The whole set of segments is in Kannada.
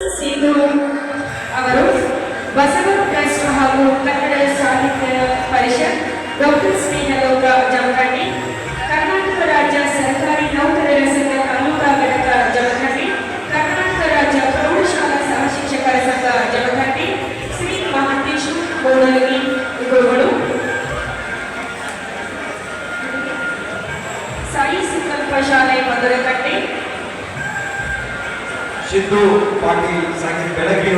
ಸಿಂಧು ಅವರು ಬಸವ ಟ್ರಸ್ಟ್ ಹಾಗೂ ಕನ್ನಡ ಸಾಹಿತ್ಯ ಪರಿಷತ್ ಡಾಕ್ಟರ್ ಶಾಲೆ ಮಧುರೆ ಕಟ್ಟಿ? ಸಿದ್ದು ಪಾಟೀಲ್ ಸಂಗೀತ ಬೆಳಗ್ಗೆ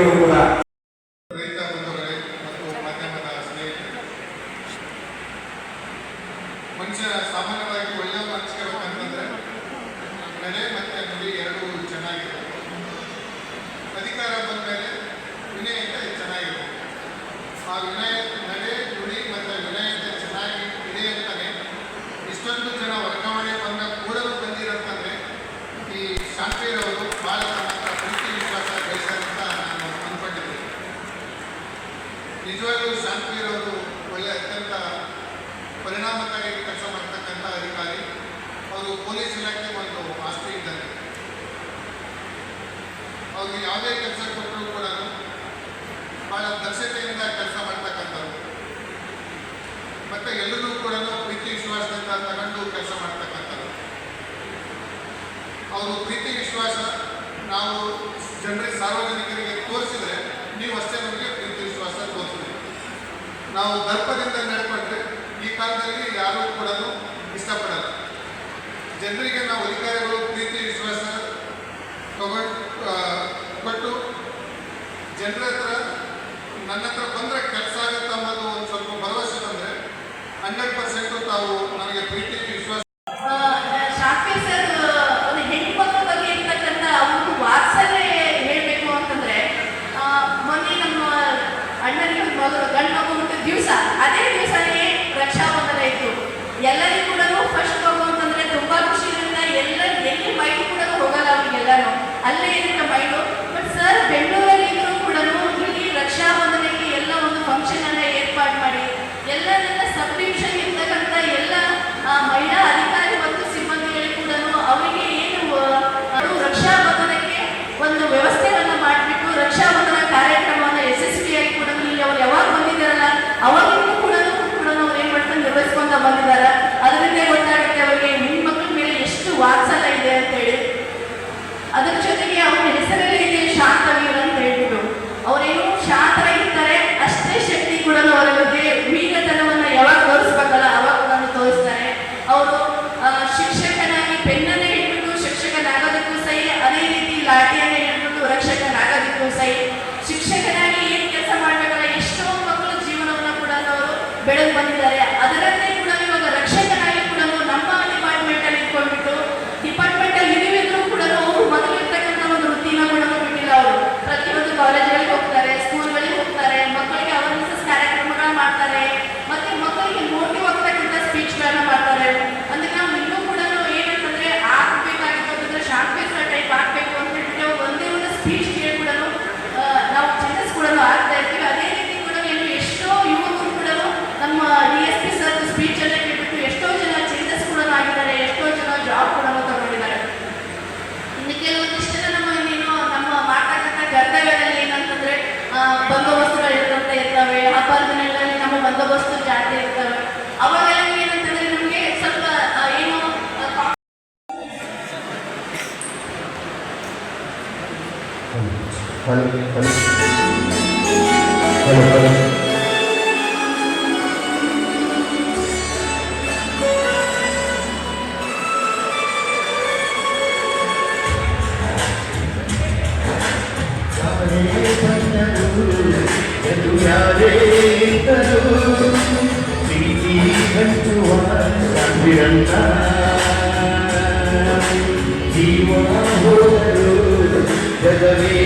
ಪೊಲೀಸ್ ಇಲಾಖೆ ಒಂದು ಆಸ್ತಿ ಇದ್ದರೆ ಅವ್ರಿಗೆ ಯಾವುದೇ ಕೆಲಸ ಕೊಟ್ಟರು ಕೂಡ ಭಾಳ ದಕ್ಷತೆಯಿಂದ ಕೆಲಸ ಮಾಡ್ತಕ್ಕಂಥವ್ರು. ಮತ್ತೆ ಎಲ್ಲರೂ ಕೂಡ ಪ್ರೀತಿ ವಿಶ್ವಾಸದಿಂದ ತಗೊಂಡು ಕೆಲಸ ಮಾಡ್ತಕ್ಕಂಥವ್ರು. ಅವರು ಪ್ರೀತಿ ವಿಶ್ವಾಸ ನಾವು ಜನರಿಗೆ, ಸಾರ್ವಜನಿಕರಿಗೆ ತೋರಿಸಿದರೆ ನೀವು ಅಷ್ಟೇ ನಮಗೆ ಪ್ರೀತಿ ವಿಶ್ವಾಸ ತೋರಿಸ್ತೀವಿ. ನಾವು ದರ್ಪದಿಂದ ನಡ್ಕೊಂಡ್ರೆ ಈ ಕಾಲದಲ್ಲಿ ಯಾರೂ ಕೂಡ ಇಷ್ಟಪಡಲ್ಲ. ಜನರಿಗೆ ನಾವು ಅಧಿಕಾರಿಗಳು ಪ್ರೀತಿ ವಿಶ್ವಾಸ ಕೊಟ್ಟು ಜನರ ಹತ್ರ ನನ್ನ ಹತ್ರ ಬಂದರೆ ಕೆಲಸ ಆಗುತ್ತೆ ಅನ್ನೋದು ಒಂದು ಸ್ವಲ್ಪ ಭರವಸೆ ಬಂದರೆ ಹಂಡ್ರೆಡ್ ಪರ್ಸೆಂಟು ತಾವು ನನಗೆ ಪ್ರೀತಿ ವಿಶ್ವಾಸ ಅಣ್ಣನಿಗೆ ಗಂಡು ಮಗು ದಿವಸ Thank you. Hello hello hello hello ಜೀವನ ಹೋದರು ಜಗವೇ